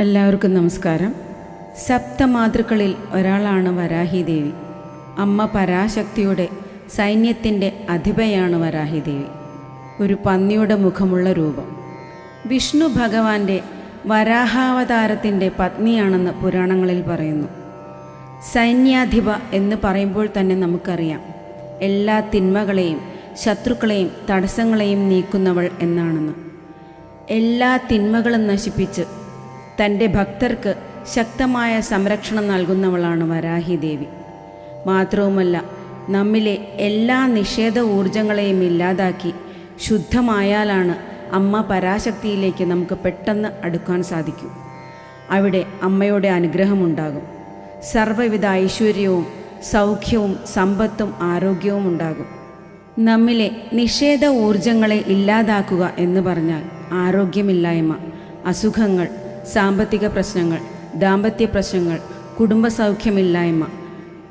എല്ലാവർക്കും നമസ്കാരം. സപ്തമാതൃക്കളിൽ ഒരാളാണ് വരാഹിദേവി. അമ്മ പരാശക്തിയുടെ സൈന്യത്തിന്റെ അധിപയാണ് വരാഹിദേവി. ഒരു പന്നിയുടെ മുഖമുള്ള രൂപം. വിഷ്ണു ഭഗവാന്റെ വരാഹാവതാരത്തിന്റെ പത്നിയാണെന്ന് പുരാണങ്ങളിൽ പറയുന്നു. സൈന്യാധിപ എന്ന് പറയുമ്പോൾ തന്നെ നമുക്കറിയാം. എല്ലാ തിന്മകളെയും ശത്രുക്കളെയും തടസ്സങ്ങളെയും നീക്കുന്നവൾ എന്നാണെന്ന്. എല്ലാ തിന്മകളും നശിപ്പിച്ച് തന്റെ ഭക്തർക്ക് ശക്തമായ സംരക്ഷണം നൽകുന്നവളാണ് വരാഹി ദേവി മാത്രവുമല്ല നമ്മിലെ എല്ലാ നിഷേധ ഊർജങ്ങളെയും ഇല്ലാതാക്കി ശുദ്ധമായാലാണ് അമ്മ പരാശക്തിയിലേക്ക് നമുക്ക് പെട്ടെന്ന് അടുക്കാൻ സാധിക്കൂ. അവിടെ അമ്മയുടെ അനുഗ്രഹമുണ്ടാകും. സർവവിധ ഐശ്വര്യവും സൗഖ്യവും സമ്പത്തും ആരോഗ്യവും ഉണ്ടാകും. നമ്മിലെ നിഷേധ ഊർജങ്ങളെ ഇല്ലാതാക്കുക എന്ന് പറഞ്ഞാൽ ആരോഗ്യമില്ലായ്മ അസുഖങ്ങൾ സാമ്പത്തിക പ്രശ്നങ്ങൾ ദാമ്പത്യ പ്രശ്നങ്ങൾ കുടുംബസൗഖ്യമില്ലായ്മ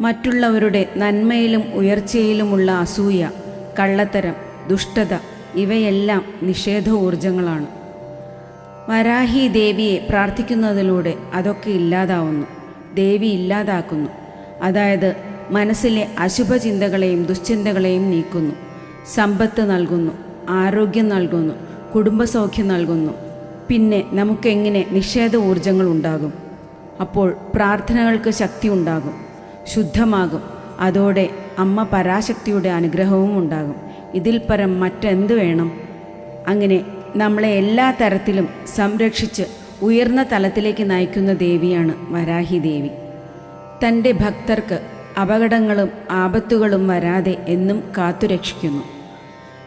മറ്റുള്ളവരുടെ നന്മയിലും ഉയർച്ചയിലുമുള്ള അസൂയ കള്ളത്തരം ദുഷ്ടത ഇവയെല്ലാം നിഷേധ ഊർജങ്ങളാണ് വരാഹി ദേവിയെ പ്രാർത്ഥിക്കുന്നതിലൂടെ അതൊക്കെ ഇല്ലാതാവുന്നു ദേവി ഇല്ലാതാക്കുന്നു. അതായത് മനസ്സിലെ അശുഭചിന്തകളെയും ദുശ്ചിന്തകളെയും നീക്കുന്നു. സമ്പത്ത് നൽകുന്നു ആരോഗ്യം നൽകുന്നു കുടുംബസൗഖ്യം നൽകുന്നു. പിന്നെ നമുക്കെങ്ങനെ നിഷേധ ഊർജങ്ങൾ ഉണ്ടാകും അപ്പോൾ പ്രാർത്ഥനകൾക്ക് ശക്തി ഉണ്ടാകും ശുദ്ധമാകും. അതോടെ അമ്മ പരാശക്തിയുടെ അനുഗ്രഹവും ഉണ്ടാകും. ഇതിൽ പരം മറ്റെന്ത് വേണം? അങ്ങനെ നമ്മളെ എല്ലാ തരത്തിലും സംരക്ഷിച്ച് ഉയർന്ന തലത്തിലേക്ക് നയിക്കുന്ന ദേവിയാണ് വരാഹി ദേവി. തന്റെ ഭക്തർക്ക് അപകടങ്ങളും ആപത്തുകളും വരാതെ എന്നും കാത്തുരക്ഷിക്കുന്നു.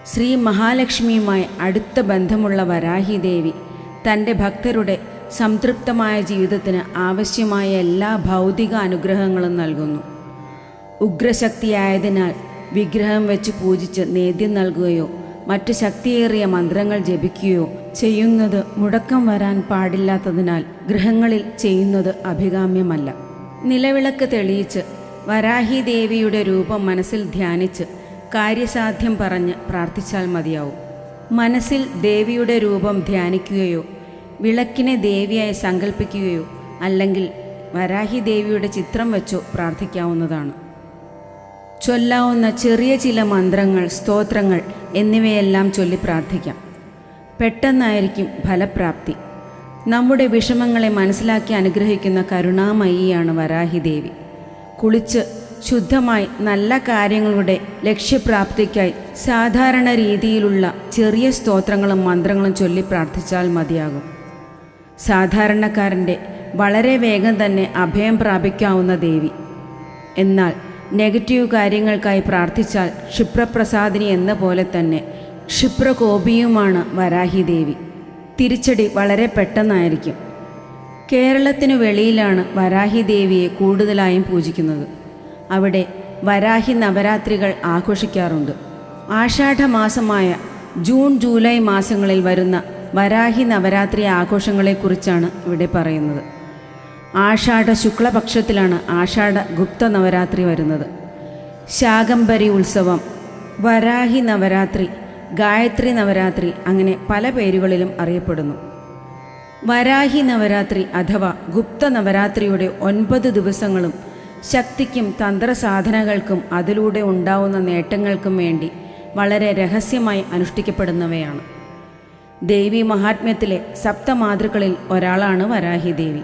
ശ്രീ മഹാലക്ഷ്മിയുമായി അടുത്ത ബന്ധമുള്ള വരാഹി ദേവി തന്റെ ഭക്തരുടെ സംതൃപ്തമായ ജീവിതത്തിന് ആവശ്യമായ എല്ലാ ഭൗതിക അനുഗ്രഹങ്ങളും നൽകുന്നു. ഉഗ്രശക്തിയായതിനാൽ വിഗ്രഹം വെച്ച് പൂജിച്ച് നേദ്യം നൽകുകയോ മറ്റ് ശക്തിയേറിയ മന്ത്രങ്ങൾ ജപിക്കുകയോ ചെയ്യുന്നത് മുടക്കം വരാൻ പാടില്ലാത്തതിനാൽ ഗൃഹങ്ങളിൽ ചെയ്യുന്നത് അഭികാമ്യമല്ല. നിലവിളക്ക് തെളിയിച്ച് വരാഹി ദേവിയുടെ രൂപം മനസ്സിൽ ധ്യാനിച്ച് കാര്യസാധ്യം പറഞ്ഞ് പ്രാർത്ഥിച്ചാൽ മതിയാവും. മനസ്സിൽ ദേവിയുടെ രൂപം ധ്യാനിക്കുകയോ വിളക്കിനെ ദേവിയായി സങ്കല്പിക്കുകയോ അല്ലെങ്കിൽ വരാഹി ദേവിയുടെ ചിത്രം വെച്ചോ പ്രാർത്ഥിക്കാവുന്നതാണ്. ചൊല്ലാവുന്ന ചെറിയ ചില മന്ത്രങ്ങൾ സ്തോത്രങ്ങൾ എന്നിവയെല്ലാം ചൊല്ലി പ്രാർത്ഥിക്കാം. പെട്ടെന്നായിരിക്കും ഫലപ്രാപ്തി. നമ്മുടെ വിഷമങ്ങളെ മനസ്സിലാക്കി അനുഗ്രഹിക്കുന്ന കരുണാമയിയാണ് വരാഹി ദേവി. കുളിച്ച് ശുദ്ധമായി നല്ല കാര്യങ്ങളുടെ ലക്ഷ്യപ്രാപ്തിക്കായി സാധാരണ രീതിയിലുള്ള ചെറിയ സ്തോത്രങ്ങളും മന്ത്രങ്ങളും ചൊല്ലി പ്രാർത്ഥിച്ചാൽ മതിയാകും. സാധാരണക്കാരന്റെ വളരെ വേഗം തന്നെ അഭയം പ്രാപിക്കാവുന്ന ദേവി. എന്നാൽ നെഗറ്റീവ് കാര്യങ്ങൾക്കായി പ്രാർത്ഥിച്ചാൽ ക്ഷിപ്രപ്രസാദിനി എന്ന പോലെ തന്നെ ക്ഷിപ്രകോപിയുമാണ് വരാഹി ദേവി. തിരിച്ചടി വളരെ പെട്ടെന്നായിരിക്കും. കേരളത്തിനു വെളിയിലാണ് വരാഹി ദേവിയെ കൂടുതലായും പൂജിക്കുന്നത്. അവിടെ വരാഹി നവരാത്രികൾ ആഘോഷിക്കാറുണ്ട്. ആഷാഢമാസമായ ജൂൺ ജൂലൈ മാസങ്ങളിൽ വരുന്ന വരാഹി നവരാത്രി ആഘോഷങ്ങളെക്കുറിച്ചാണ് ഇവിടെ പറയുന്നത്. ആഷാഢ ശുക്ലപക്ഷത്തിലാണ് ആഷാഢ ഗുപ്ത നവരാത്രി വരുന്നത്. ശാകംബരി ഉത്സവം വരാഹി നവരാത്രി ഗായത്രി നവരാത്രി അങ്ങനെ പല പേരുകളിലും അറിയപ്പെടുന്നു. വരാഹി നവരാത്രി അഥവാ ഗുപ്ത നവരാത്രിയുടെ ഒൻപത് ദിവസങ്ങളും ശക്തിക്കും തന്ത്രസാധനകൾക്കും അതിലൂടെ ഉണ്ടാവുന്ന നേട്ടങ്ങൾക്കും വേണ്ടി വളരെ രഹസ്യമായി അനുഷ്ഠിക്കപ്പെടുന്നവയാണ്. ദേവി മഹാത്മ്യത്തിലെ സപ്തമാതൃക്കളിൽ ഒരാളാണ് വരാഹി ദേവി.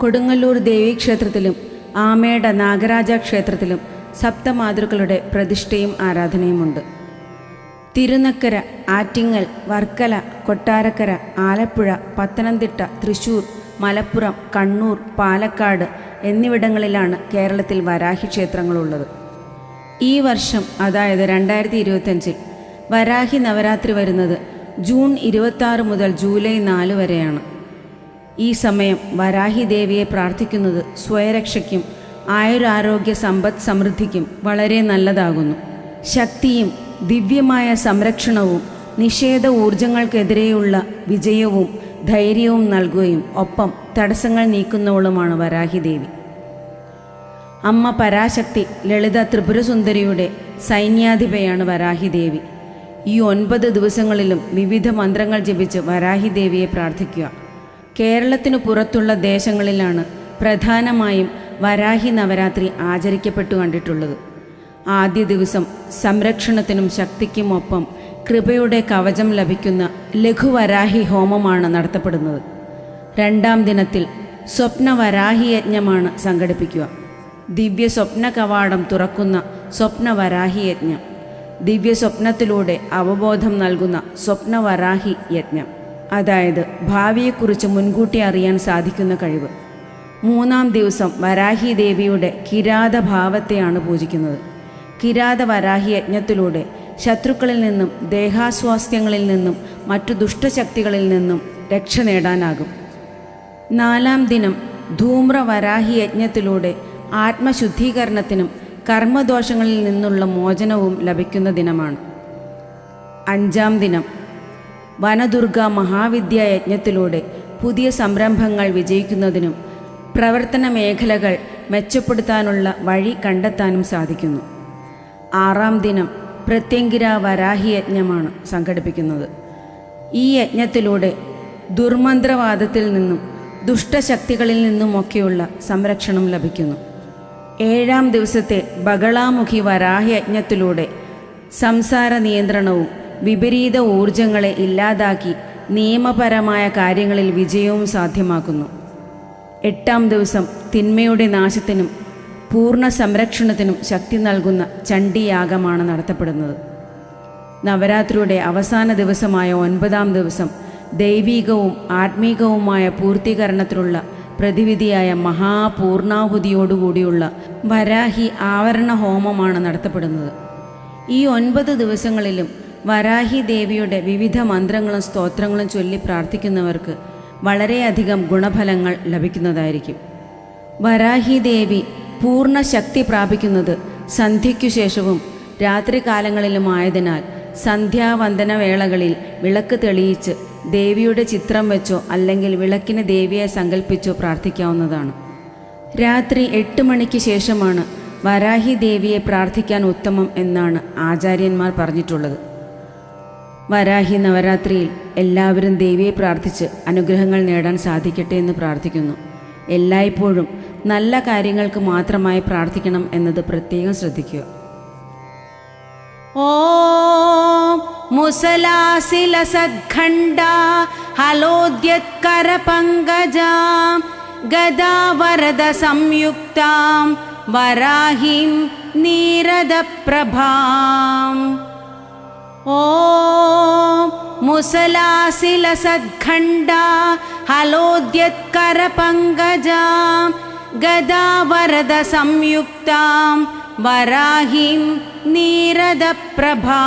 കൊടുങ്ങല്ലൂർ ദേവി ക്ഷേത്രത്തിലും ആമേട നാഗരാജ ക്ഷേത്രത്തിലും സപ്തമാതൃക്കളുടെ പ്രതിഷ്ഠയും ആരാധനയുമുണ്ട്. തിരുനക്കര ആറ്റിങ്ങൽ വർക്കല കൊട്ടാരക്കര ആലപ്പുഴ പത്തനംതിട്ട തൃശൂർ മലപ്പുറം കണ്ണൂർ പാലക്കാട് എന്നിവിടങ്ങളിലാണ് കേരളത്തിൽ വരാഹി ക്ഷേത്രങ്ങളുള്ളത്. ഈ വർഷം അതായത് രണ്ടായിരത്തി ഇരുപത്തഞ്ചിൽ വരാഹി നവരാത്രി വരുന്നത് ജൂൺ ഇരുപത്തി മുതൽ ജൂലൈ നാല് വരെയാണ്. ഈ സമയം വരാഹി ദേവിയെ പ്രാർത്ഥിക്കുന്നത് സ്വയരക്ഷയ്ക്കും ആയുരാരോഗ്യ സമ്പദ് സമൃദ്ധിക്കും വളരെ നല്ലതാകുന്നു. ശക്തിയും ദിവ്യമായ സംരക്ഷണവും നിഷേധ ഊർജങ്ങൾക്കെതിരെയുള്ള വിജയവും ധൈര്യവും നൽകുകയും ഒപ്പം തടസ്സങ്ങൾ നീക്കുന്നവളുമാണ് വരാഹിദേവി. അമ്മ പരാശക്തി ലളിത ത്രിപുരസുന്ദരിയുടെ സൈന്യാധിപയാണ് വരാഹിദേവി. ഈ ഒൻപത് ദിവസങ്ങളിലും വിവിധ മന്ത്രങ്ങൾ ജപിച്ച് വരാഹിദേവിയെ പ്രാർത്ഥിക്കുക. കേരളത്തിനു പുറത്തുള്ള ദേശങ്ങളിലാണ് പ്രധാനമായും വരാഹി നവരാത്രി ആചരിക്കപ്പെട്ടു കണ്ടിട്ടുള്ളത്. ആദ്യ ദിവസം സംരക്ഷണത്തിനും ശക്തിക്കുമൊപ്പം കൃപയുടെ കവചം ലഭിക്കുന്ന ലഘുവരാഹി ഹോമമാണ് നടത്തപ്പെടുന്നത്. രണ്ടാം ദിനത്തിൽ സ്വപ്നവരാഹി യജ്ഞമാണ് സംഘടിപ്പിക്കുക. ദിവ്യ സ്വപ്ന കവാടം തുറക്കുന്ന സ്വപ്നവരാഹി യജ്ഞം ദിവ്യ സ്വപ്നത്തിലൂടെ അവബോധം നൽകുന്ന സ്വപ്നവരാഹി യജ്ഞം അതായത് ഭാവിയെക്കുറിച്ച് മുൻകൂട്ടി അറിയാൻ സാധിക്കുന്ന കഴിവ്. മൂന്നാം ദിവസം വരാഹി ദേവിയുടെ കിരാതഭാവത്തെയാണ് പൂജിക്കുന്നത്. കിരാത വരാഹി യജ്ഞത്തിലൂടെ ശത്രുക്കളിൽ നിന്നും ദേഹാസ്വാസ്ഥ്യങ്ങളിൽ നിന്നും മറ്റു ദുഷ്ടശക്തികളിൽ നിന്നും രക്ഷ നേടാനാകും. നാലാം ദിനം ധൂമ്രവരാഹി യജ്ഞത്തിലൂടെ ആത്മശുദ്ധീകരണത്തിനും കർമ്മദോഷങ്ങളിൽ നിന്നുള്ള മോചനവും ലഭിക്കുന്ന ദിനമാണ്. അഞ്ചാം ദിനം വനദുർഗ മഹാവിദ്യ യജ്ഞത്തിലൂടെ പുതിയ സംരംഭങ്ങൾ വിജയിക്കുന്നതിനും പ്രവർത്തന മേഖലകൾ മെച്ചപ്പെടുത്താനുള്ള വഴി കണ്ടെത്താനും സാധിക്കുന്നു. ആറാം ദിനം പ്രത്യങ്കിര വരാഹി യജ്ഞമാണ് സംഘടിപ്പിക്കുന്നത്. ഈ യജ്ഞത്തിലൂടെ ദുർമന്ത്രവാദത്തിൽ നിന്നും ദുഷ്ടശക്തികളിൽ നിന്നുമൊക്കെയുള്ള സംരക്ഷണം ലഭിക്കുന്നു. ഏഴാം ദിവസത്തെ ബഹളാമുഖി വരാഹി യജ്ഞത്തിലൂടെ സംസാര നിയന്ത്രണവും വിപരീത ഊർജങ്ങളെ ഇല്ലാതാക്കി നിയമപരമായ കാര്യങ്ങളിൽ വിജയവും സാധ്യമാക്കുന്നു. എട്ടാം ദിവസം തിന്മയുടെ നാശത്തിനും പൂർണ സംരക്ഷണത്തിനും ശക്തി നൽകുന്ന ചണ്ഡിയാഗമാണ് നടത്തപ്പെടുന്നത്. നവരാത്രിയുടെ അവസാന ദിവസമായ ഒൻപതാം ദിവസം ദൈവീകവും ആത്മീകവുമായ പൂർത്തീകരണത്തിലുള്ള പ്രതിവിധിയായ മഹാപൂർണാഹുതിയോടുകൂടിയുള്ള വരാഹി ആവരണ ഹോമമാണ് നടത്തപ്പെടുന്നത്. ഈ ഒൻപത് ദിവസങ്ങളിലും വരാഹി ദേവിയുടെ വിവിധ മന്ത്രങ്ങളും സ്തോത്രങ്ങളും ചൊല്ലി പ്രാർത്ഥിക്കുന്നവർക്ക് വളരെയധികം ഗുണഫലങ്ങൾ ലഭിക്കുന്നതായിരിക്കും. വരാഹി ദേവി പൂർണ ശക്തി പ്രാപിക്കുന്നത് സന്ധ്യയ്ക്കു ശേഷവും രാത്രികാലങ്ങളിലുമായതിനാൽ സന്ധ്യാവന്ദന വേളകളിൽ വിളക്ക് തെളിയിച്ച് ദേവിയുടെ ചിത്രം വെച്ചോ അല്ലെങ്കിൽ വിളക്കിന് ദേവിയെ സങ്കല്പിച്ചോ പ്രാർത്ഥിക്കാവുന്നതാണ്. രാത്രി എട്ട് മണിക്ക് ശേഷമാണ് വരാഹി ദേവിയെ പ്രാർത്ഥിക്കാൻ ഉത്തമം എന്നാണ് ആചാര്യന്മാർ പറഞ്ഞിട്ടുള്ളത്. വരാഹി നവരാത്രിയിൽ എല്ലാവരും ദേവിയെ പ്രാർത്ഥിച്ച് അനുഗ്രഹങ്ങൾ നേടാൻ സാധിക്കട്ടെ എന്ന് പ്രാർത്ഥിക്കുന്നു. എല്ലായ്പ്പോഴും നല്ല കാര്യങ്ങൾക്ക് മാത്രമായി പ്രാർത്ഥിക്കണം എന്നത് പ്രത്യേകം ശ്രദ്ധിക്കുക. ഓം മുസലാസിലസദ്ഖണ്ഡാ ഹലോദ്യത്കരപങ്കജാം ഗദാവരദ സംയുക്താം വരാഹിം നീരദപ്രഭാം ഓ ഹലോദ്യത്കരപങ്കജാം हलोद्यत्करपङ्कजां गदावरदसंयुक्तां वरद संयुक्तां वराहिं नीरदप्रभा